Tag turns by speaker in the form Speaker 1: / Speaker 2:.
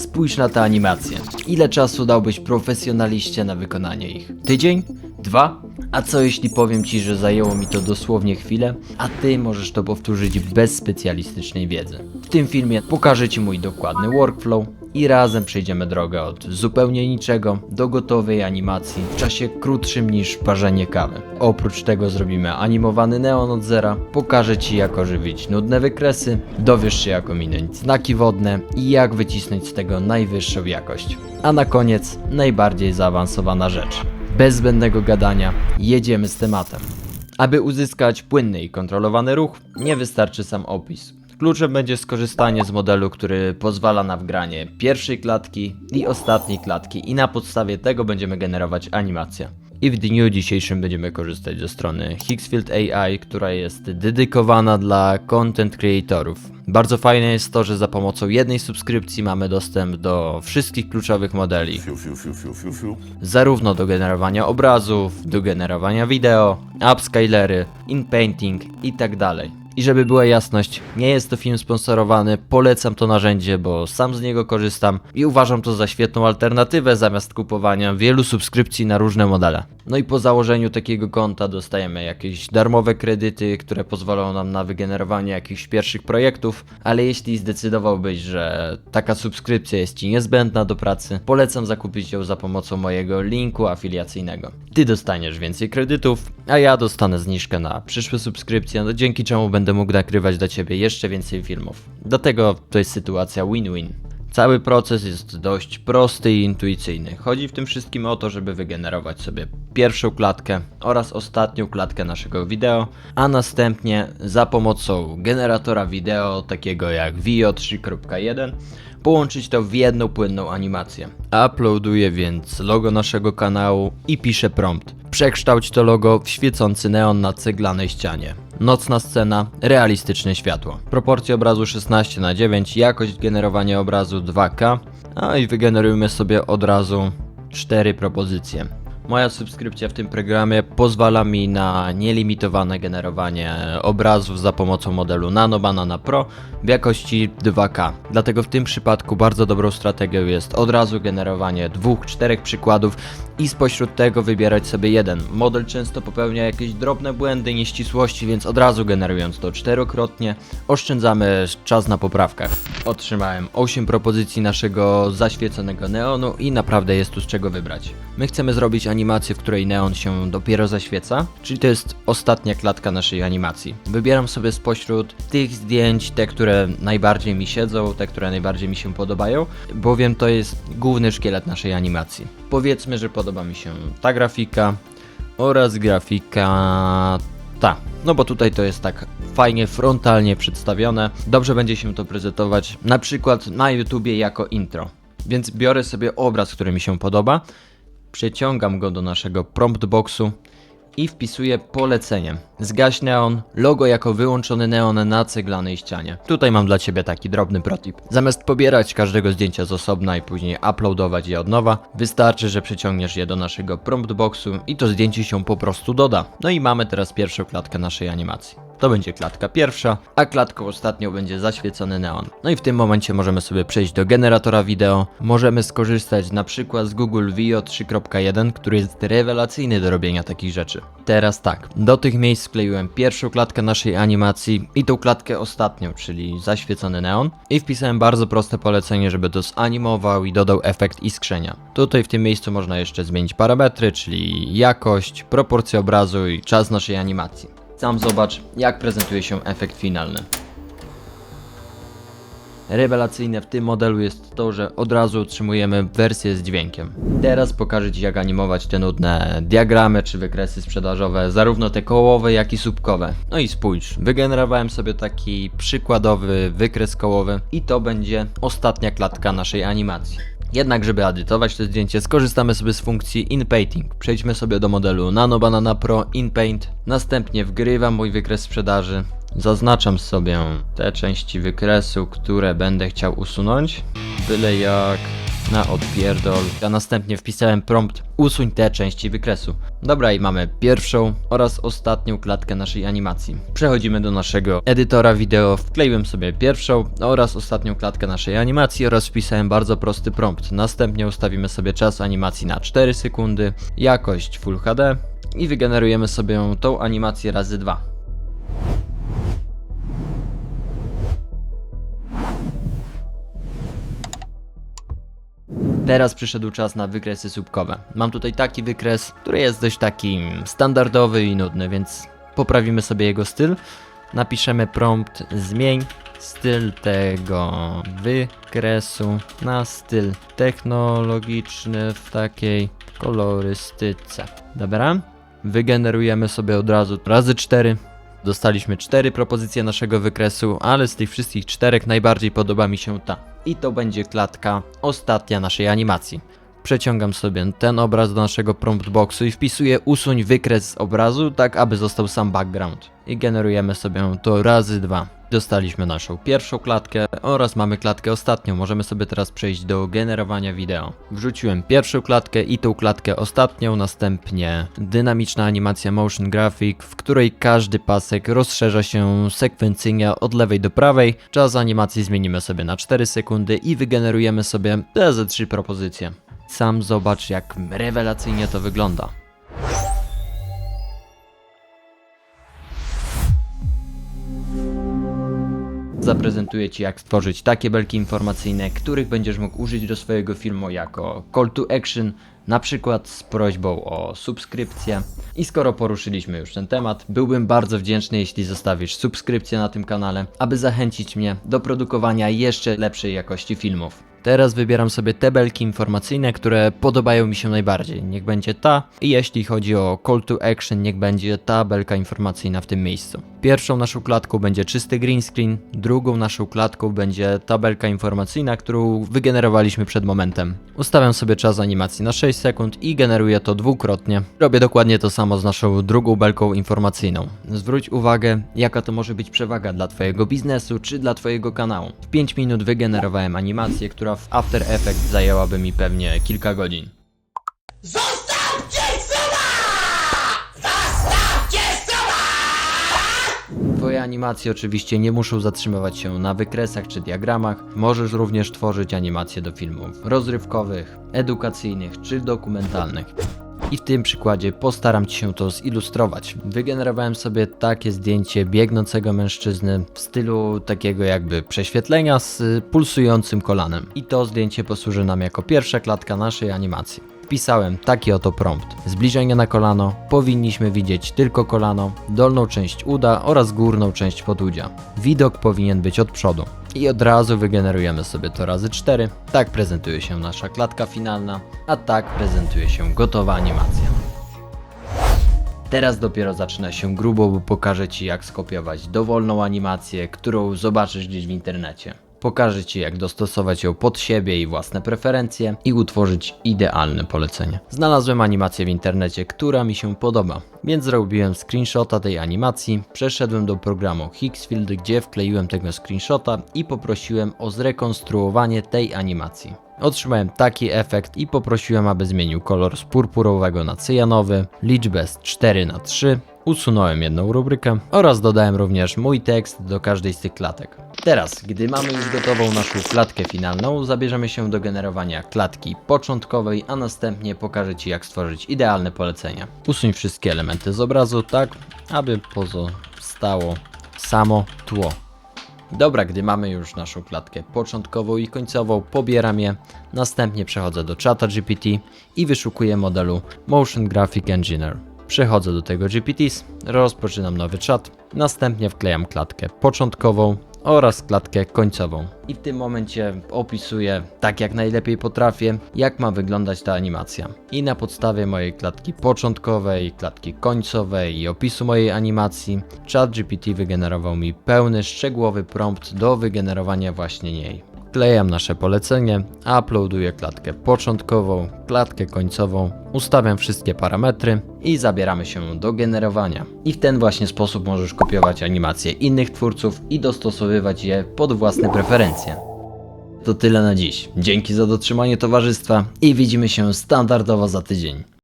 Speaker 1: Spójrz na te animacje. Ile czasu dałbyś profesjonaliście na wykonanie ich? Tydzień? Dwa? A co jeśli powiem ci, że zajęło mi to dosłownie chwilę, a ty możesz to powtórzyć bez specjalistycznej wiedzy? W tym filmie pokażę ci mój dokładny workflow i razem przejdziemy drogę od zupełnie niczego do gotowej animacji w czasie krótszym niż parzenie kawy. Oprócz tego zrobimy animowany neon od zera, pokażę ci jak ożywić nudne wykresy, dowiesz się jak ominąć znaki wodne i jak wycisnąć z tego najwyższą jakość. A na koniec najbardziej zaawansowana rzecz. Bez zbędnego gadania jedziemy z tematem. Aby uzyskać płynny i kontrolowany ruch, nie wystarczy sam opis. Kluczem będzie skorzystanie z modelu, który pozwala na wgranie pierwszej klatki i ostatniej klatki i na podstawie tego będziemy generować animację. I w dniu dzisiejszym będziemy korzystać ze strony Hixfield AI, która jest dedykowana dla content creatorów. Bardzo fajne jest to, że za pomocą jednej subskrypcji mamy dostęp do wszystkich kluczowych modeli,
Speaker 2: Fiu, fiu, fiu, fiu, fiu, fiu.
Speaker 1: zarówno do generowania obrazów, do generowania wideo, upscalery, inpainting i tak. I żeby była jasność, nie jest to film sponsorowany, polecam to narzędzie, bo sam z niego korzystam i uważam to za świetną alternatywę zamiast kupowania wielu subskrypcji na różne modele. No i po założeniu takiego konta dostajemy jakieś darmowe kredyty, które pozwolą nam na wygenerowanie jakichś pierwszych projektów, ale jeśli zdecydowałbyś, że taka subskrypcja jest Ci niezbędna do pracy, polecam zakupić ją za pomocą mojego linku afiliacyjnego. Ty dostaniesz więcej kredytów, a ja dostanę zniżkę na przyszłe subskrypcje, no dzięki czemu będę mógł nakrywać dla Ciebie jeszcze więcej filmów. Dlatego to jest sytuacja win-win. Cały proces jest dość prosty i intuicyjny. Chodzi w tym wszystkim o to, żeby wygenerować sobie pierwszą klatkę oraz ostatnią klatkę naszego wideo, a następnie za pomocą generatora wideo takiego jak Vio 3.1 połączyć to w jedną płynną animację. Uploaduję więc logo naszego kanału i piszę prompt. Przekształć to logo w świecący neon na ceglanej ścianie. Nocna scena, realistyczne światło. Proporcje obrazu 16 na 9, jakość generowania obrazu 2K, a i wygenerujmy sobie od razu 4 propozycje. Moja subskrypcja w tym programie pozwala mi na nielimitowane generowanie obrazów za pomocą modelu Nano Banana Pro w jakości 2K. Dlatego w tym przypadku bardzo dobrą strategią jest od razu generowanie dwóch, czterech przykładów i spośród tego wybierać sobie jeden. Model często popełnia jakieś drobne błędy, nieścisłości, więc od razu generując to czterokrotnie oszczędzamy czas na poprawkach. Otrzymałem 8 propozycji naszego zaświeconego neonu i naprawdę jest tu z czego wybrać. My chcemy zrobić animację, w której neon się dopiero zaświeca, czyli to jest ostatnia klatka naszej animacji. Wybieram sobie spośród tych zdjęć te, które najbardziej mi siedzą, te, które najbardziej mi się podobają, bowiem to jest główny szkielet naszej animacji. Powiedzmy, że podoba mi się ta grafika oraz grafika ta. No bo tutaj to jest tak fajnie frontalnie przedstawione. Dobrze będzie się to prezentować na przykład na YouTubie jako intro. Więc biorę sobie obraz, który mi się podoba, przeciągam go do naszego prompt boxu i wpisuję polecenie. Zgaś neon, logo jako wyłączony neon na ceglanej ścianie. Tutaj mam dla Ciebie taki drobny protip. Zamiast pobierać każdego zdjęcia z osobna i później uploadować je od nowa, wystarczy, że przeciągniesz je do naszego prompt boxu i to zdjęcie się po prostu doda. No i mamy teraz pierwszą klatkę naszej animacji. To będzie klatka pierwsza, a klatką ostatnią będzie zaświecony neon. No i w tym momencie możemy sobie przejść do generatora wideo. Możemy skorzystać na przykład z Google Vio 3.1, który jest rewelacyjny do robienia takich rzeczy. Teraz tak, do tych miejsc wkleiłem pierwszą klatkę naszej animacji i tą klatkę ostatnią, czyli zaświecony neon i wpisałem bardzo proste polecenie, żeby to zanimował i dodał efekt iskrzenia. Tutaj w tym miejscu można jeszcze zmienić parametry, czyli jakość, proporcje obrazu i czas naszej animacji. Sam zobacz, jak prezentuje się efekt finalny. Rewelacyjne w tym modelu jest to, że od razu otrzymujemy wersję z dźwiękiem. Teraz pokażę Ci jak animować te nudne diagramy czy wykresy sprzedażowe, zarówno te kołowe jak i słupkowe. No i spójrz, wygenerowałem sobie taki przykładowy wykres kołowy i to będzie ostatnia klatka naszej animacji. Jednak, żeby edytować to zdjęcie, skorzystamy sobie z funkcji InPainting. Przejdźmy sobie do modelu Nano Banana Pro InPaint. Następnie wgrywam mój wykres sprzedaży. Zaznaczam sobie te części wykresu, które będę chciał usunąć. Byle jak na odpierdol, a następnie wpisałem prompt usuń te części wykresu. Dobra i mamy pierwszą oraz ostatnią klatkę naszej animacji. Przechodzimy do naszego edytora wideo, wkleiłem sobie pierwszą oraz ostatnią klatkę naszej animacji oraz wpisałem bardzo prosty prompt. Następnie ustawimy sobie czas animacji na 4 sekundy, jakość Full HD i wygenerujemy sobie tą animację razy 2. Teraz przyszedł czas na wykresy słupkowe. Mam tutaj taki wykres, który jest dość taki standardowy i nudny, więc poprawimy sobie jego styl. Napiszemy prompt zmień styl tego wykresu na styl technologiczny w takiej kolorystyce. Dobra? Wygenerujemy sobie od razu razy 4. Dostaliśmy cztery propozycje naszego wykresu, ale z tych wszystkich czterech najbardziej podoba mi się ta. I to będzie klatka ostatnia naszej animacji. Przeciągam sobie ten obraz do naszego prompt boxu i wpisuję usuń wykres z obrazu, tak aby został sam background. I generujemy sobie to razy dwa. Dostaliśmy naszą pierwszą klatkę oraz mamy klatkę ostatnią. Możemy sobie teraz przejść do generowania wideo. Wrzuciłem pierwszą klatkę i tą klatkę ostatnią, następnie dynamiczna animacja motion graphic, w której każdy pasek rozszerza się sekwencyjnie od lewej do prawej. Czas animacji zmienimy sobie na 4 sekundy i wygenerujemy sobie te ze 3 propozycje. Sam zobacz jak rewelacyjnie to wygląda. Zaprezentuję Ci jak stworzyć takie belki informacyjne, których będziesz mógł użyć do swojego filmu jako call to action, na przykład z prośbą o subskrypcję. I skoro poruszyliśmy już ten temat, byłbym bardzo wdzięczny, jeśli zostawisz subskrypcję na tym kanale, aby zachęcić mnie do produkowania jeszcze lepszej jakości filmów. Teraz wybieram sobie te belki informacyjne, które podobają mi się najbardziej. Niech będzie ta i jeśli chodzi o call to action, niech będzie ta belka informacyjna w tym miejscu. Pierwszą naszą klatką będzie czysty green screen, drugą naszą klatką będzie tabelka informacyjna, którą wygenerowaliśmy przed momentem. Ustawiam sobie czas animacji na 6 sekund i generuję to dwukrotnie. Robię dokładnie to samo z naszą drugą belką informacyjną. Zwróć uwagę, jaka to może być przewaga dla Twojego biznesu czy dla Twojego kanału. W 5 minut wygenerowałem animację, która w After Effects zajęłaby mi pewnie kilka godzin. Twoje animacje oczywiście nie muszą zatrzymywać się na wykresach czy diagramach. Możesz również tworzyć animacje do filmów rozrywkowych, edukacyjnych czy dokumentalnych. I w tym przykładzie postaram Ci się to zilustrować. Wygenerowałem sobie takie zdjęcie biegnącego mężczyzny w stylu takiego jakby prześwietlenia z pulsującym kolanem. I to zdjęcie posłuży nam jako pierwsza klatka naszej animacji. Wpisałem taki oto prompt. Zbliżenie na kolano. Powinniśmy widzieć tylko kolano, dolną część uda oraz górną część podudzia. Widok powinien być od przodu. I od razu wygenerujemy sobie to razy 4. Tak prezentuje się nasza klatka finalna, a tak prezentuje się gotowa animacja. Teraz dopiero zaczyna się grubo, bo pokażę Ci jak skopiować dowolną animację, którą zobaczysz gdzieś w internecie. Pokażę Ci jak dostosować ją pod siebie i własne preferencje i utworzyć idealne polecenie. Znalazłem animację w internecie, która mi się podoba, więc zrobiłem screenshota tej animacji, przeszedłem do programu Hixfield, gdzie wkleiłem tego screenshota i poprosiłem o zrekonstruowanie tej animacji. Otrzymałem taki efekt i poprosiłem, aby zmienił kolor z purpurowego na cyjanowy, liczbę z 4 na 3, usunąłem jedną rubrykę oraz dodałem również mój tekst do każdej z tych klatek. Teraz, gdy mamy już gotową naszą klatkę finalną, zabierzemy się do generowania klatki początkowej, a następnie pokażę Ci jak stworzyć idealne polecenia. Usuń wszystkie elementy z obrazu tak, aby pozostało samo tło. Dobra, gdy mamy już naszą klatkę początkową i końcową, pobieram je, następnie przechodzę do czata GPT i wyszukuję modelu Motion Graphic Engineer. Przechodzę do tego GPTs, rozpoczynam nowy czat, następnie wklejam klatkę początkową oraz klatkę końcową. I w tym momencie opisuję, tak jak najlepiej potrafię, jak ma wyglądać ta animacja. I na podstawie mojej klatki początkowej, klatki końcowej i opisu mojej animacji, ChatGPT wygenerował mi pełny, szczegółowy prompt do wygenerowania właśnie niej. Wklejam nasze polecenie, uploaduję klatkę początkową, klatkę końcową, ustawiam wszystkie parametry i zabieramy się do generowania. I w ten właśnie sposób możesz kopiować animacje innych twórców i dostosowywać je pod własne preferencje. To tyle na dziś. Dzięki za dotrzymanie towarzystwa i widzimy się standardowo za tydzień.